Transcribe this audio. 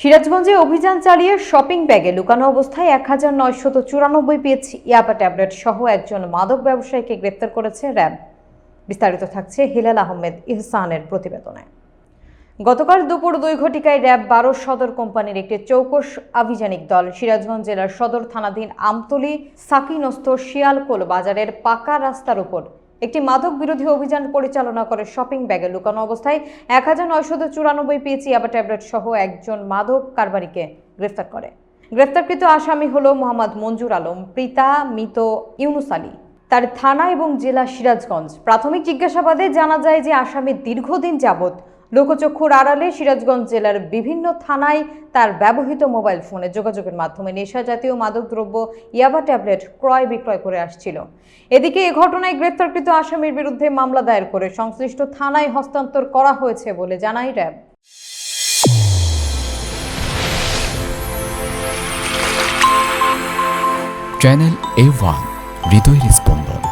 সিরাজগঞ্জে অভিযান চালিয়ে শপিং ব্যাগে লুকানো অবস্থায় এক হাজার নয়শত চুরানব্বই পিএচ ইয়াবা ট্যাবলেট সহ একজন মাদক ব্যবসায়ীকে গ্রেপ্তার করেছে র্যাব। বিস্তারিত থাকছে হিলাল আহমেদ ইহসানের প্রতিবেদনে। গতকাল দুপুর দুই ঘটিকায় র্যাব বারো সদর কোম্পানির একটি চৌকস আভিযানিক দল সিরাজগঞ্জ জেলার সদর থানাধীন আমতলী সাকিনস্থ শিয়ালকোল বাজারের পাকা রাস্তার উপর একটি মাদক বিরোধী অভিযান পরিচালনা করে শপিং ব্যাগে লুকানো অবস্থায় এক হাজার নয়শত চুরানব্বই পিএচি আবার ট্যাবলেট সহ একজন মাদক কারবারিকে গ্রেফতার করে। গ্রেফতারকৃত আসামি হল মোহাম্মদ মঞ্জুর আলম, প্রীতা, মিত ইউনুস আলী। তার থানা এবং জেলা সিরাজগঞ্জ। প্রাথমিক জিজ্ঞাসাবাদে জানা যায় যে আসামি দীর্ঘদিন যাবৎ লোকচক্ষুর আড়ালে সিরাজগঞ্জ জেলার বিভিন্ন থানায় তার ব্যবহৃত মোবাইল ফোনে যোগাযোগের মাধ্যমে নেশা জাতীয় মাদকদ্রব্য, ইয়াবা ট্যাবলেট ক্রয় বিক্রয় করে আসছিল। এদিকে এ ঘটনায় গ্রেপ্তারকৃত আসামির বিরুদ্ধে মামলা দায়ের করে সংশ্লিষ্ট থানায় হস্তান্তর করা হয়েছে বলে জানায় র্যাব। চ্যানেল এ ওয়ান হৃদয়ের স্পন্দন।